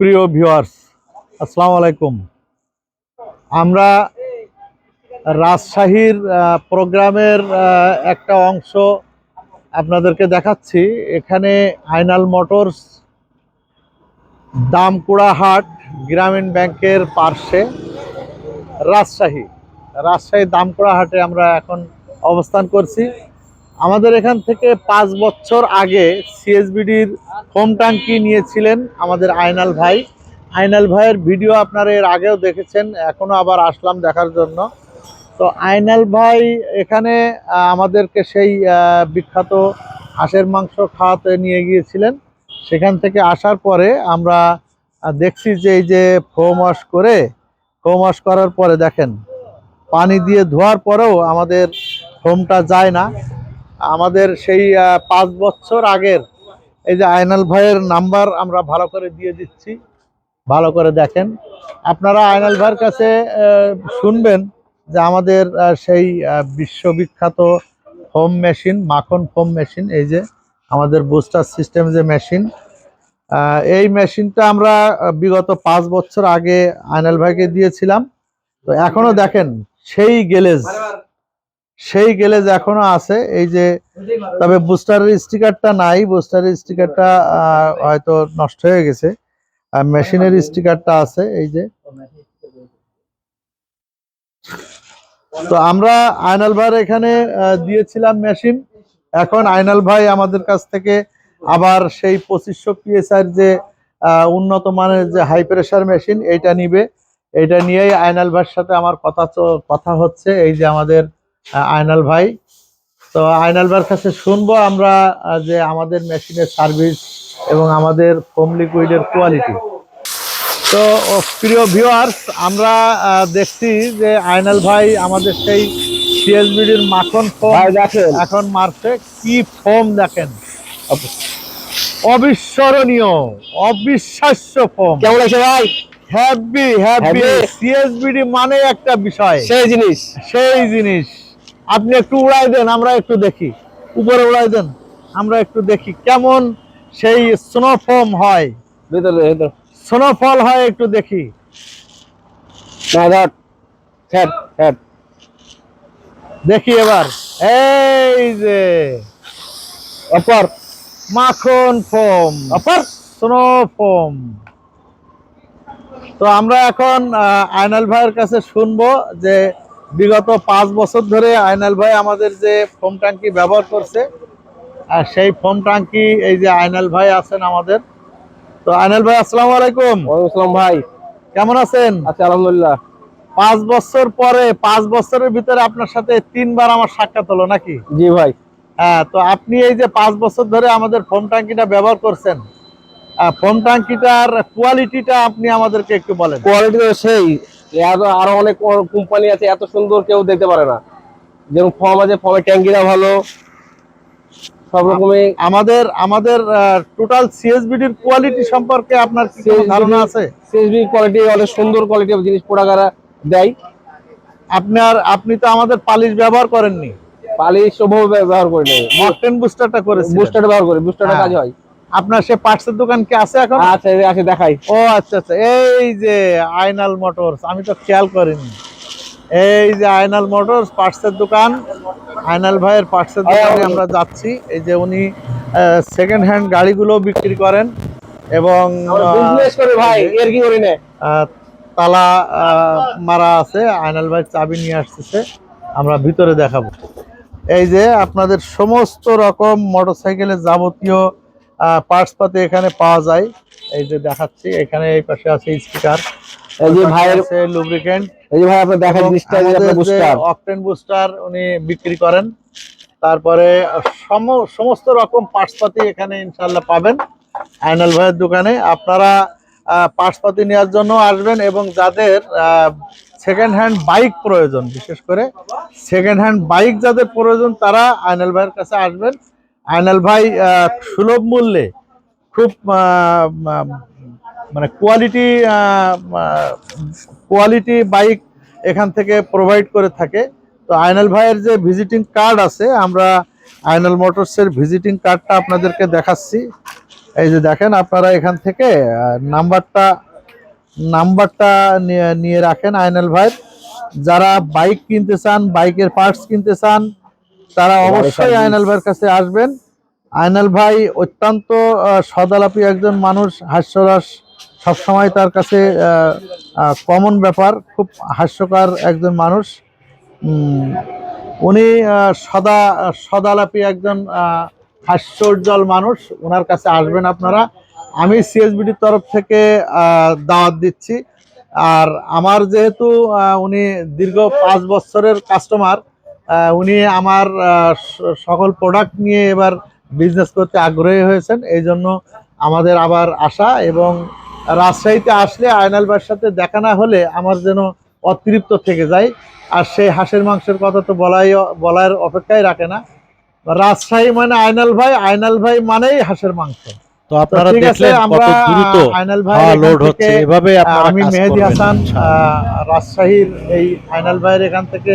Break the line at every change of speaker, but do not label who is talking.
প্রিয় ভিউয়ার্স আসসালামু আলাইকুম। আমরা রাজশাহীর প্রোগ্রামের একটা অংশ আপনাদেরকে দেখাচ্ছি। এখানে আইনাল মোটরস দামকুড়াহাট গ্রামীণ ব্যাংকের পার্শ্বে রাজশাহী। রাজশাহী দামকুড়াহাটে আমরা এখন অবস্থান করছি। আমাদের এখান থেকে পাঁচ বছর আগে সিএসবিডির হোম ট্যাঙ্কি নিয়েছিলেন আমাদের আইনাল ভাই। আইনাল ভাইয়ের ভিডিও আপনারা এর আগেও দেখেছেন, এখনও আবার আসলাম দেখার জন্য। তো আইনাল ভাই এখানে আমাদেরকে সেই বিখ্যাত হাঁসের মাংস খাওয়াতে নিয়ে গিয়েছিলেন। সেখান থেকে আসার পরে আমরা দেখছি যে এই যে ফোম ওয়াশ করে ফোম ওয়াশ করার পরে দেখেন, পানি দিয়ে ধোয়ার পরেও আমাদের ফোমটা যায় না। আমাদের সেই পাঁচ বছর আগের এই যে আয়নাল ভাইয়ের নাম্বার আমরা ভালো করে দিয়ে দিচ্ছি। ভালো করে দেখেন। আপনারা আয়নাল ভাইয়ের কাছে শুনবেন যে আমাদের সেই বিশ্ববিখ্যাত ফোম মেশিন, মাখন ফোম মেশিন, এই যে আমাদের বুস্টার সিস্টেম যে মেশিন এই মেশিনটা আমরা বিগত পাঁচ বছর আগে আয়নাল ভাইকে দিয়েছিলাম। তো এখনও দেখেন, সেই গ্যালেজ। সেই গ্যালেজ এখনও আছে, এই যে, তবে বুস্টারের স্টিকারটা নাই বুস্টারের স্টিকারটা হয়তো নষ্ট হয়ে গেছে। আর মেশিনের স্টিকারটা আছে, এই যে। তো আমরা আয়নাল ভাইয়ের এখানে দিয়েছিলাম মেশিন এখন আয়নাল ভাই আমাদের কাছ থেকে আবার সেই পঁচিশশো পিএসআর যে উন্নত মানের যে হাই প্রেশার মেশিন এইটা নিবে। এইটা নিয়েই আয়নাল ভাইয়ের সাথে আমার কথা কথা হচ্ছে। এই যে আমাদের আয়নাল ভাই। তো আয়নাল ভাইয়ের কাছে শুনব আমরা যে আমাদের মেশিনের সার্ভিস এবং আমাদের ফোম লিকুইডের কোয়ালিটি তো প্রিয় ভিউয়ার্স আমরা দেখছি যে আয়নাল ভাই আমাদের সেই সিএসবিডির মাখন ফোম এখন মারছে। কি ফোম দেখেন? অবিস্মরণীয় অবিশ্বাস্য ফোম
কেমন আছে ভাই?
Happy happy? সিএসবিডি মানে একটা বিষয়।
সেই জিনিস।
সেই জিনিস। আপনি একটু উড়াই দেন আমরা একটু দেখি। উপরে উড়াই দেন আমরা একটু দেখি কেমন সেই স্নোফর্ম হয়। স্নোফল হয় একটু দেখি। দেখি এবার। এই যে
অপর।
মাখন ফোম।
অপর?
স্নো ফোম তো আমরা এখন আয়নাল ভাইয়ের কাছে শুনব যে বিগত পাঁচ বছর ধরে আয়নাল ভাই আমাদের যে ফোম ট্যাঙ্কি ব্যবহার করছে আর সেই ফোম ট্যাঙ্কি এই যে আয়নাল ভাই আছেন আমাদের। তো আয়নাল ভাই আসসালামু আলাইকুম।
আসসালাম ভাই।
কেমন আছেন?
আচ্ছা আলহামদুলিল্লাহ।
পাঁচ বছর পরে পাঁচ বছরের ভিতরে আপনার সাথে তিনবার আমার সাক্ষাৎ হলো নাকি?
জি ভাই।
হ্যাঁ তো আপনি এই যে পাঁচ বছর ধরে আমাদের ফোম ট্যাঙ্কিটা ব্যবহার করছেন ফোম ট্যাঙ্কিটার কোয়ালিটিটা আপনি আমাদেরকে একটু বলেন।
কোয়ালিটি সেই আরও অনেক কোম্পানি আছে এত সুন্দর কেউ দেখতে পারে না। যেমন ফর্ম আছে ফর্মের ট্যাঙ্কিটা ভালো সব রকমই।
আমাদের আমাদের টোটাল সিএসবিডির কোয়ালিটি সম্পর্কে আপনার ধারণা আছে?
সিএসবি কোয়ালিটি অনেক সুন্দর কোয়ালিটি জিনিস প্রোডাক্ট দেয়।
আপনার আপনি তো আমাদের পালিশ ব্যবহার করেননি।
পালিশ ওভাবে ব্যবহার করে নেই
মকটেন বুস্টারটা করেছেন
বুস্টারটা ব্যবহার করি বুস্টারটা
হ্যাঁ।
কাজ হয়।
আপনার সে পার্টসের দোকান কি আছে এখন?
আচ্ছা আছে দেখাই।
ও আচ্ছা আচ্ছা। এই যে আইনাল মোটরস আমি তো খেয়াল করিনি। এই যে আইনাল মোটরস পার্টসের দোকান। আইনাল ভাইয়ের পার্টসের দোকানে আমরা যাচ্ছি। এই যে উনি সেকেন্ড হ্যান্ড গাড়িগুলো বিক্রি করেন এবং
বিজনেস করে ভাই এর কি করি না?
তালা মারা আছে। আইনাল ভাই চাবি নিয়ে আসতেছে। আমরা ভিতরে দেখাবো। এই যে আপনাদের সমস্ত রকম মোটরসাইকেলের যাবতীয় পার্টস পাতি এখানে পাওয়া যায়। এই যে দেখাচ্ছি এখানে এই পাশে আছে স্পিকার
এই যে ভাইয়ের
আছে লুব্রিকেন্ট
এই যে ভাই আপনার দেখা জিনিসটা যে বুস্টার
অকটেন বুস্টার উনি বিক্রি করেন। তারপরে সম- সমস্ত রকম পার্টস পাতি এখানে ইনশাল্লাহ পাবেন। আইনাল ভাইয়ের দোকানে। আপনারা পার্টস পাতি নেওয়ার জন্য আসবেন এবং যাদের সেকেন্ড হ্যান্ড বাইক প্রয়োজন বিশেষ করে সেকেন্ড হ্যান্ড বাইক যাদের প্রয়োজন তারা আইনাল ভাইয়ের কাছে আসবেন। আইনাল ভাই সুলভ মূল্যে খুব মানে কোয়ালিটি কোয়ালিটি বাইক এখান থেকে প্রোভাইড করে থাকে। তো আইনাল ভাইয়ের যে ভিজিটিং কার্ড আছে, আমরা আইনাল মোটরসের ভিজিটিং কার্ডটা আপনাদেরকে দেখাচ্ছি। এই যে দেখেন, আপনারা এখান থেকে নাম্বারটা নাম্বারটা নিয়ে রাখেন আইনাল ভাই যারা বাইক কিনতে চান বাইকের পার্টস কিনতে চান তারা অবশ্যই। আইনাল ভাইয়ের কাছে আসবেন। আইনাল ভাই অত্যন্ত সদালাপী একজন মানুষ হাস্যরস সবসময় তার কাছে কমন ব্যাপার খুব হাস্যকর একজন মানুষ। উনি সদা সদালাপী একজন হাস্যোজ্জ্বল মানুষ। ওনার কাছে আসবেন আপনারা। আমি সিএসবিটির তরফ থেকে দাওয়াত দিচ্ছি। আর আমার যেহেতু উনি দীর্ঘ পাঁচ বছরের কাস্টমার উনি আমার সকল প্রোডাক্ট নিয়ে এবার বিজনেস করতে আগ্রহী হয়েছেন। এই জন্য আমাদের আবার আসা এবং রাজশাহীতে আসলে আয়নাল ভাইয়ের সাথে দেখা না হলে আমার যেন অতৃপ্ত থেকে যায়। আর সেই হাঁসের মাংসের কথা তো বলাই বলার অপেক্ষাই রাখে না। রাজশাহী মানে আয়নাল ভাই আয়নাল ভাই মানেই হাঁসের মাংস।
তো আপনারা দেখলেন কত দ্রুত
ভাই
হাওয়া লোড হচ্ছে। এভাবে
আমি মেহেদি হাসান রাজশাহীর এই আইনাল ভাইয়ের এখান থেকে